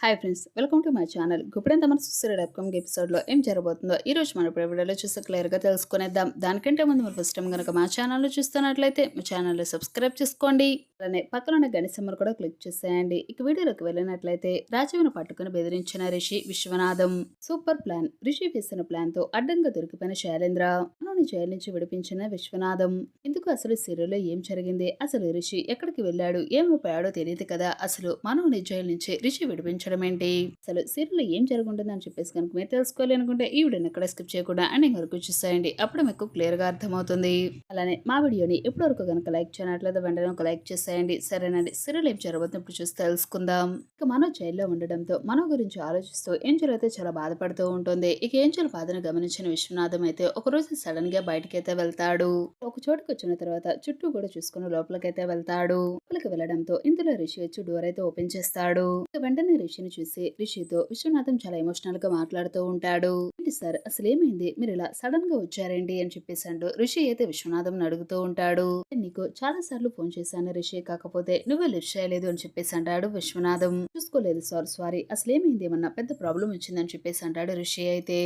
Hi friends welcome to my channel గుప్పుడంత మన చూస్తున్న upcoming ఎపిసోడ్లో ఏం జరగబోతుందో ఈ రోజు మన ఇప్పుడు వీడియోలో చూస్తే క్లియర్గా తెలుసుకునేద్దాం. దానికంటే ముందు మీరు ఫస్ట్ టైం కనుక మా ఛానల్లో చూస్తున్నట్లయితే మా ఛానల్లో సబ్స్క్రైబ్ చేసుకోండి. అలానే పక్కన ఉన్న కూడా క్లిక్ చేసేయండి. ఇక వీడియోలోకి వెళ్ళినట్లయితే రాజీవ్ను పట్టుకుని బెదిరించిన రిషి విశ్వనాథం. సూపర్ ప్లాన్ రిషి వేసిన ప్లాన్తో అడ్డంగా దొరికిపోయిన శైలేంద్ర. మనోని జైలు నుంచి విడిపించిన విశ్వనాథం. ఇందుకు అసలు సిరిలో ఏం జరిగింది? అసలు రిషి ఎక్కడికి వెళ్ళాడు? ఏమైపోయాడో తెలియదు కదా. అసలు మనోని జైలు నుంచి రిషి విడిపించాడు ఏంటి? అసలు సీరియల్లో ఏం జరుగుంటుందని చెప్పేసి కనుక మీరు తెలుసుకోవాలి అనుకుంటే ఈ వీడియోని ఎక్కడ స్కిప్ చేయకుండా అండ్ వరకు చూసేయండి. అప్పుడు మీకు క్లియర్గా అర్థమవుతుంది. అలానే మా వీడియోని ఇప్పటివరకు కనుక లైక్ చేయనట్లయితే వెంటనే ఒక లైక్ చేసేయండి. సరేనండి. సీరియల్ ఏం జరగబోతుంది ఇప్పుడు చూసి తెలుసుకుందాం. ఇక మనో జైల్లో ఉండడంతో మనో గురించి ఆలోచిస్తూ ఏంజల్ అయితే చాలా బాధపడుతూ ఉంటుంది. ఇక ఏంజల్ బాధను గమనించిన విశ్వనాథం అయితే ఒక రోజు సడన్గా బయటకైతే వెళ్తాడు. ఒక చోటుకు వచ్చిన తర్వాత చుట్టూ కూడా చూసుకుని లోపలికైతే వెళ్తాడు. లోపలికి వెళ్ళడంతో ఇందులో రిషి వచ్చి డోర్ అయితే ఓపెన్ చేస్తాడు. వెంటనే రిషి విషయాన్ని చూసి రిషితో విశ్వనాథం చాలా ఎమోషనల్గా మాట్లాడుతూ ఉంటాడు. ఏంటి సార్ అసలు ఏమైంది? మీరు ఇలా సడన్గా వచ్చారేంటి? అని చెప్పేసి అంటూ రిషి అయితే విశ్వనాథం అడుగుతూ ఉంటాడు. నీకు చాలా సార్లు ఫోన్ చేశాను రిషి కాకపోతే నువ్వే లిఫ్ట్ చేయలేదు అని చెప్పేసి అంటాడు విశ్వనాథం. చూసుకోలేదు సార్ సారీ అసలు ఏమైంది? ఏమన్నా పెద్ద ప్రాబ్లం వచ్చిందని చెప్పేసి అంటాడు రిషి అయితే.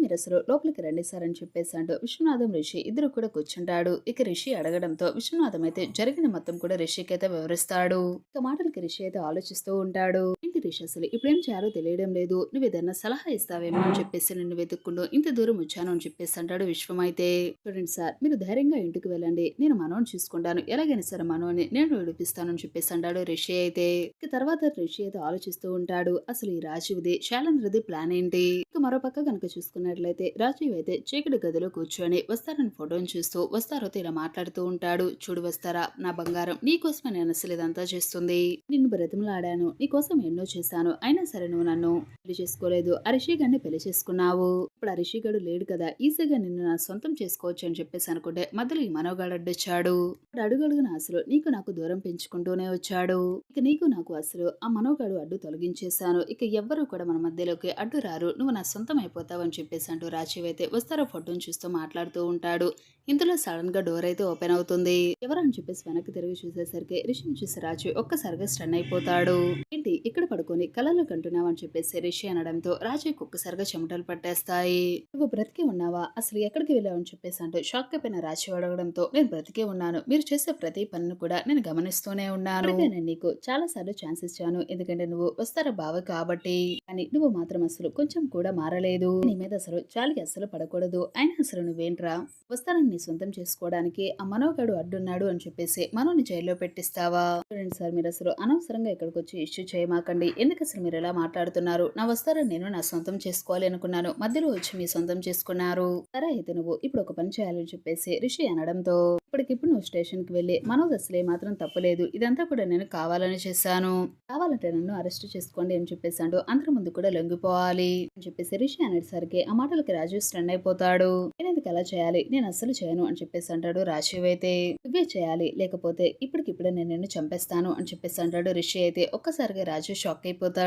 మీరు అసలు లోపలికి రండి సార్ అని చెప్పేసి అంటూ విశ్వనాథం రిషి ఇద్దరు కూడా కూర్చుంటాడు. ఇక రిషి అడగడంతో విశ్వనాథం అయితే జరిగిన మొత్తం కూడా రిషికి అయితే వివరిస్తాడు. ఇక మాటలకి రిషి అయితే ఆలోచిస్తూ ఉంటాడు. ఏంటి రిషి అసలు ఇప్పుడేం చేయాలో తెలియడం లేదు. నువ్వు ఏదైనా సలహా ఇస్తావేమో అని చెప్పేసి నిన్ను వెతుక్కుంటూ ఇంత దూరం వచ్చాను అని చెప్పేసి అంటాడు విశ్వం అయితే. చూడండి సార్ మీరు ధైర్యంగా ఇంటికి వెళ్ళండి. నేను మనోని చూసుకుంటాను. ఎలాగైనా సరే మనోని నేను విడిపిస్తాను అని చెప్పేసి అంటాడు రిషి అయితే. ఇక తర్వాత రిషి అయితే ఆలోచిస్తూ ఉంటాడు. అసలు ఈ రాజీవ్ది శాలంద్రది ప్లాన్ ఏంటి? ఇక మరో పక్క కనుక చూసుకున్నట్లయితే రాజీవ్ అయితే చీకటి గదిలో కూర్చొని వస్తారని ఫోటోని చూస్తూ వస్తారో ఇలా మాట్లాడుతూ ఉంటాడు. చూడు వస్తారా? నా బంగారం నీకోసమే నేను అసలు ఇదంతా చేస్తుంది. నిన్ను బ్రతిమలాడాను. నీకోసం ఎన్నో చేశాను. అయినా సరే నువ్వు నన్ను పెళ్ళి చేసుకోలేదు. అరిషి గారిని పెళ్ళి చేసుకున్నావు. ఇప్పుడు అరిషిగాడు గడు లేడు కదా. ఈజీగా నిన్ను నా సొంతం చేసుకోవచ్చు అని చెప్పేసి అనుకుంటే మధ్యలో ఈ మనోగాడు అడ్డొచ్చాడు. ఇప్పుడు అడుగడుగున అసలు నీకు నాకు దూరం పెంచుకుంటూనే వచ్చాడు. ఇక నీకు నాకు అసలు ఆ మనోగాడు అడ్డు తొలగించేశాను. ఇక ఎవ్వరూ కూడా మన మధ్యలోకి అడ్డు రారు. నువ్వు నా సొంతం అయిపోతావు అని చెప్పేసి అంటూ రాజీవ్ అయితే వస్తారో ఫోటోని చూస్తూ మాట్లాడుతూ ఉంటాడు. ఇంతలో సడన్గా డోర్ అయితే ఓపెన్ అవుతుంది. ఎవరని చెప్పేసి వెనక్కి తిరిగి చూసేసరికి రిషిని చూసి రాజు ఒక్కసారిగా స్టన్ అయిపోతాడు. ఏంటి? ఇక్కడ పడుకొని కలలు కంటున్నావని చెప్పేసి రిషి అనడంతో రాజయ్యకు ఒక్కసారిగా చెమటలు పట్టేస్తాయి. నువ్వు బ్రతికి ఉన్నావా? అసలు ఎక్కడికి వెళ్ళావని చెప్పేసి అంటూ షాక్ అయిపోయిన రాజు అడగడంతో నేను బ్రతికే ఉన్నాను. మీరు చేసే ప్రతి పనిని కూడా నేను గమనిస్తూనే ఉన్నాను. నేను నీకు చాలా సార్లు ఛాన్స్ ఇచ్చాను. ఎందుకంటే నువ్వు వస్తారా బావ కాబట్టి. అని నువ్వు మాత్రం అసలు కొంచెం కూడా మారలేదు. నీ మీద అసలు చాలికి అసలు పడకూడదు. అయినా అసలు నువ్వేంట్రా? వస్తానని నీ సొంతం చేసుకోవడానికి ఆ మనోగాడు అడ్డున్నాడు అని చెప్పేసి మనోని జైల్లో పెట్టిస్తావా? చూడండి సార్ మీరు అసలు అనవసరంగా ఇక్కడికి వచ్చి ఇష్యూ చేయమాకండి. ఎందుకు అసలు మీరు ఎలా మాట్లాడుతున్నారు? నా వస్తారని నేను నా సొంతం చేసుకోవాలి అనుకున్నాను. మధ్యలో వచ్చి మీ సొంతం చేసుకున్నారు. సరే అయితే నువ్వు ఇప్పుడు ఒక పని చేయాలని చెప్పేసి రిషి అనడంతో ఇప్పటికిప్పుడు నువ్వు స్టేషన్కి వెళ్ళి మనోజ్ అసలే మాత్రం తప్పలేదు. ఇదంతా కూడా నేను కావాలని చేశాను. కావాలంటే నన్ను అరెస్ట్ చేసుకోండి అని చెప్పేసి అందరి ముందు కూడా లొంగిపోవాలి అని చెప్పేసి రిషి అనేసరికి ఆ మాటలకి రాజు స్టన్ అయిపోతాడు. నేను ఎందుకు ఎలా చేయాలి? నేను అస్సలు చేయను అని చెప్పేసి అంటాడు రాజీవ్ అయితే. నువ్వే చేయాలి. లేకపోతే ఇప్పటికిప్పుడే నేను నిన్ను చంపేస్తాను అని చెప్పేసి అంటాడు రిషి అయితే. ఒక్కసారిగా రాజు షాక్ అయిపోతాడు.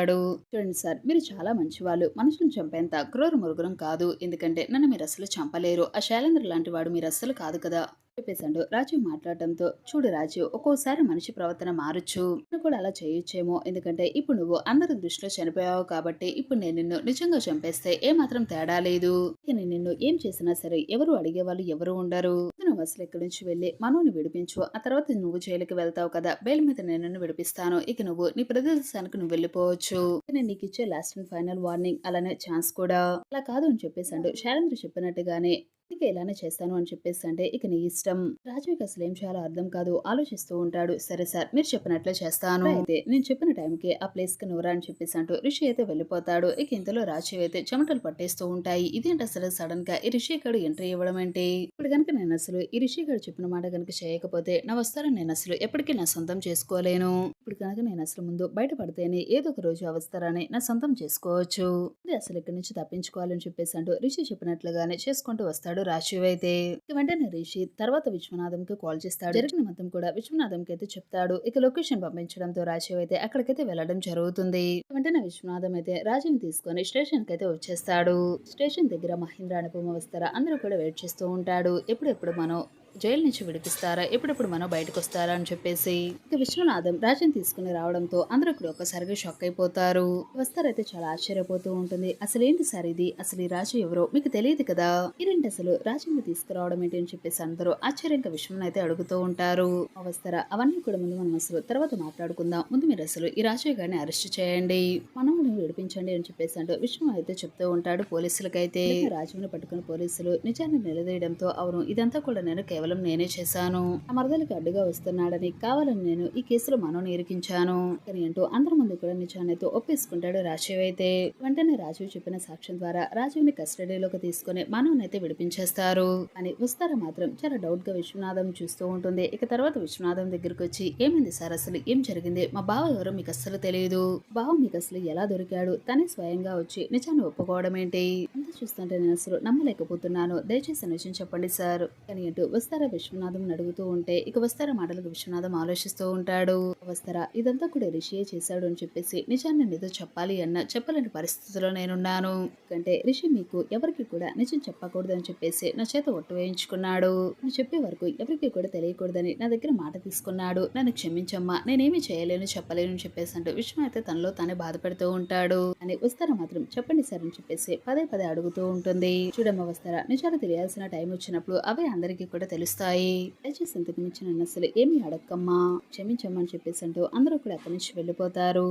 చూడండి సార్ మీరు చాలా మంచివాళ్ళు. మనుషులను చంపేంత క్రూర మురుగురం కాదు. ఎందుకంటే నన్ను మీరు అసలు చంపలేరు. ఆ శైలేంద్ర లాంటి వాడు మీరు అస్సలు కాదు కదా. చెప్పేశాడు రాజు మాట్లాడటంతో చూడు రాజు ఒక్కోసారి మనిషి ప్రవర్తన మారచ్చు. నువ్వు కూడా అలా చేయొచ్చేమో. ఎందుకంటే ఇప్పుడు నువ్వు అందరి దృష్టిలో చనిపోయావు కాబట్టి ఇప్పుడు నేను నిన్ను నిజంగా చంపేస్తే ఏ మాత్రం తేడా లేదు. నేను నిన్ను ఏం చేసినా సరే ఎవరు అడిగే వాళ్ళు ఎవరు ఉండరు. నువ్వు అసలు ఇక్కడి నుంచి వెళ్ళి మనోని విడిపించు. ఆ తర్వాత నువ్వు జైలుకి వెళ్తావు కదా బెయిల్ మీద నేను నిన్ను విడిపిస్తాను. ఇక నువ్వు నీ ప్రదేశానికి నువ్వు వెళ్ళిపోవచ్చు. నేను నీకు ఇచ్చే లాస్ట్ అండ్ ఫైనల్ వార్నింగ్ అలానే ఛాన్స్ కూడా. అలా కాదు అని చెప్పేశాడు శైలేంద్ర చెప్పినట్టుగానే ఇక ఇలానే చేస్తాను అని చెప్పేసి అంటే ఇక నీ ఇష్టం. రాజుకి అసలు ఏం చేయాలో అర్థం కాదు. ఆలోచిస్తూ ఉంటాడు. సరే సార్ మీరు చెప్పినట్లే చేస్తాను. అయితే నేను చెప్పిన టైంకి ఆ ప్లేస్కి నువ్వురా అని చెప్పేసి అంటూ రిషి అయితే వెళ్ళిపోతాడు. ఇక ఇంతలో రాజు అయితే చెమటలు పట్టేస్తూ ఉంటాయి. ఇదేంటి అసలు సడన్గా ఈ రిషి గడు ఎంట్రీ ఇవ్వడం ఏంటి? ఇప్పుడు కనుక నేను అసలు ఈ రిషి గడు చెప్పిన మాట కనుక చేయకపోతే నా వస్తారని నేను అసలు ఎప్పటికీ నా సొంతం చేసుకోలేను. ఇప్పుడు కనుక నేను అసలు ముందు బయటపడితేనే ఏదో ఒక రోజు అవస్తారని నా సొంతం చేసుకోవచ్చు. ఇది అసలు ఇక్కడి నుంచి తప్పించుకోవాలని చెప్పేసి అంటూ రిషి చెప్పినట్లుగానే చేసుకుంటూ వస్తాడు. రాజీవ్ అయితే వెంటనే రిషి తర్వాత విశ్వనాథం కి కాల్ చేస్తాడు. జరిగిన మొత్తం కూడా విశ్వనాథం కి అయితే చెప్తాడు. ఇక లొకేషన్ పంపించడంతో రాజీవ్ అయితే అక్కడికైతే వెళ్ళడం జరుగుతుంది. వెంటనే విశ్వనాథం అయితే రాజుని తీసుకొని స్టేషన్కి అయితే వచ్చేస్తాడు. స్టేషన్ దగ్గర మహేంద్ర అనుపమ వస్తారా? అందరూ కూడా వెయిట్ చేస్తూ ఉంటాడు. ఎప్పుడెప్పుడు మనం జైలు నుంచి విడిపిస్తారా? ఎప్పుడెప్పుడు మనం బయటకు వస్తారా అని చెప్పేసి ఇక విశ్వనాథం రాజుని తీసుకుని రావడంతో అందరూ కూడా ఒకసారిగా షాక్ అయిపోతారు. వస్తారైతే చాలా ఆశ్చర్యపోతూ ఉంటుంది. అసలు ఏంటి సార్ ఇది? అసలు ఈ రాజు ఎవరో? మీకు తెలియదు కదా? ఇరేంటి అసలు? రాజుని తీసుకురావడం ఏంటి? అని చెప్పేసి అందరూ ఆశ్చర్యంగా విశ్వం అయితే అడుగుతూ ఉంటారు. వస్తారా? అవన్నీ కూడా ముందు మనం అసలు తర్వాత మాట్లాడుకుందాం. ముందు మీరు అసలు ఈ రాజు గారిని అరెస్ట్ చేయండి. మనం విడిపించండి అని చెప్పేసి అంటూ విశ్వం అయితే చెప్తూ ఉంటాడు పోలీసులకైతే. రాజుని పట్టుకుని పోలీసులు నిజాన్ని నిలదీయడంతో అవును ఇదంతా కూడా నేను కేవలం నేనే చేశాను. ఆ మరదలకి అడ్డుగా వస్తున్నాడని కావాలని నేను ఈ కేసులో మనోని ఇరికించాను. కానీ అంటూ అందరి ముందు కూడా నిజాన్ని ఒప్పేసుకుంటాడు రాజీవ్ అయితే. వెంటనే రాజీవ్ చెప్పిన సాక్ష్యం ద్వారా రాజీవ్ని కస్టడీలోకి తీసుకుని మనోని అయితే విడిపించేస్తారు. అని వస్తారా మాత్రం చాలా డౌట్గా విశ్వనాథం చూస్తూ ఉంటుంది. ఇక తర్వాత విశ్వనాథం దగ్గరికి వచ్చి ఏమైంది సార్ అసలు? ఏం జరిగింది? మా బావ ఎవరో మీకు అస్సలు తెలియదు బావ మీకు అసలు ఎలా దొరికాడు? తనే స్వయంగా వచ్చి నిజాన్ని ఒప్పుకోవడం ఏంటి? అంత చూస్తుంటే నేను అసలు నమ్మలేకపోతున్నాను. దయచేసి నిజం చెప్పండి సార్ అని అంటూ వస్తారా విశ్వనాథం అడుగుతూ ఉంటే ఇక వస్తారా మాటలకు విశ్వనాథం ఆలోచిస్తూ ఉంటాడు. వస్తారా? ఇదంతా కూడా రిషియే చేశాడు అని చెప్పేసి నిజాన్ని నీతో చెప్పాలి అన్న చెప్పలేని పరిస్థితిలో నేనున్నాను. ఎందుకంటే రిషి మీకు ఎవరికి కూడా నిజం చెప్పకూడదు అని చెప్పేసి నా చేత ఒట్టు వేయించుకున్నాడు. నువ్వు చెప్పే వరకు ఎవరికి కూడా తెలియకూడదని నా దగ్గర మాట తీసుకున్నాడు. నన్ను క్షమించమ్మా నేనేమి చేయలేను చెప్పలేను అని చెప్పేసి అంటూ విశ్వం అయితే తనలో తానే బాధపడుతూ ఉంటాడు. అని వస్తారా మాత్రం చెప్పండి సార్ అని చెప్పేసి పదే పదే అడుగుతూ ఉంటుంది. చూడమ్మ వస్తారా? నిజాలు తెలియాల్సిన టైం వచ్చినప్పుడు అవే అందరికీ కూడా తెలుస్తాయి. దయచేసి ఇంతకు మించిన నన్ను అసలు ఏమి అడక్కమ్మా. క్షమించమ్మని చెప్పేసి అంటూ అందరూ కూడా అక్కడి నుంచి వెళ్ళిపోతారు.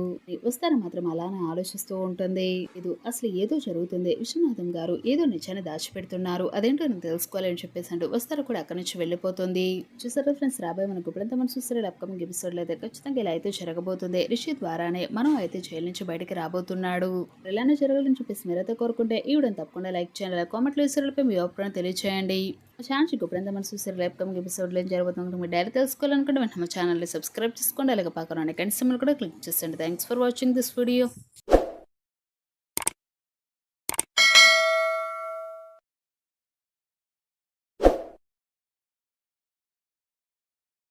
వస్తారు వస్తారా మాత్రం అలానే ఆలోచిస్తూ ఉంటుంది. ఇది అసలు ఏదో జరుగుతుంది. విశ్వనాథం గారు ఏదో నిజాన్ని దాచిపెడుతున్నారు. అదేంటో నేను తెలుసుకోవాలని చెప్పేసి అంటూ వస్తారు కూడా అక్కడి నుంచి వెళ్ళిపోతుంది. చూసారా ఫ్రెండ్స్ రాబోయే మనకు ఇప్పుడంతా మనం చూసారు అప్కమింగ్ ఎపిసోడ్ అయితే ఖచ్చితంగా ఇలా అయితే జరగబోతుంది. రిషి ద్వారానే మనం అయితే జైలు నుంచి బయటకి రాబోతున్నాడు. ఇలానే జరగాలని చెప్పేసి మీరైతే కోరుకుంటే ఈ తప్పకుండా లైక్ చేయండి. కామెంట్లో ఇసులపై మీ అభిప్రాయం తెలియచేయండి ఛానల్ ఇప్పుడంతా మనం చూసారు రేపు కమింగ్ ఎపిసోడ్లో ఏం జరగబోతుంది మీరు డైరెక్ట్ తెలుసుకోవాలనుకుంటే వెంటనే మా ఛానల్ని సబ్స్క్రైబ్ చేసుకోండి. అలాగే పక్కన కంటి సిమ్లు కూడా click చేసండి thanks for watching this video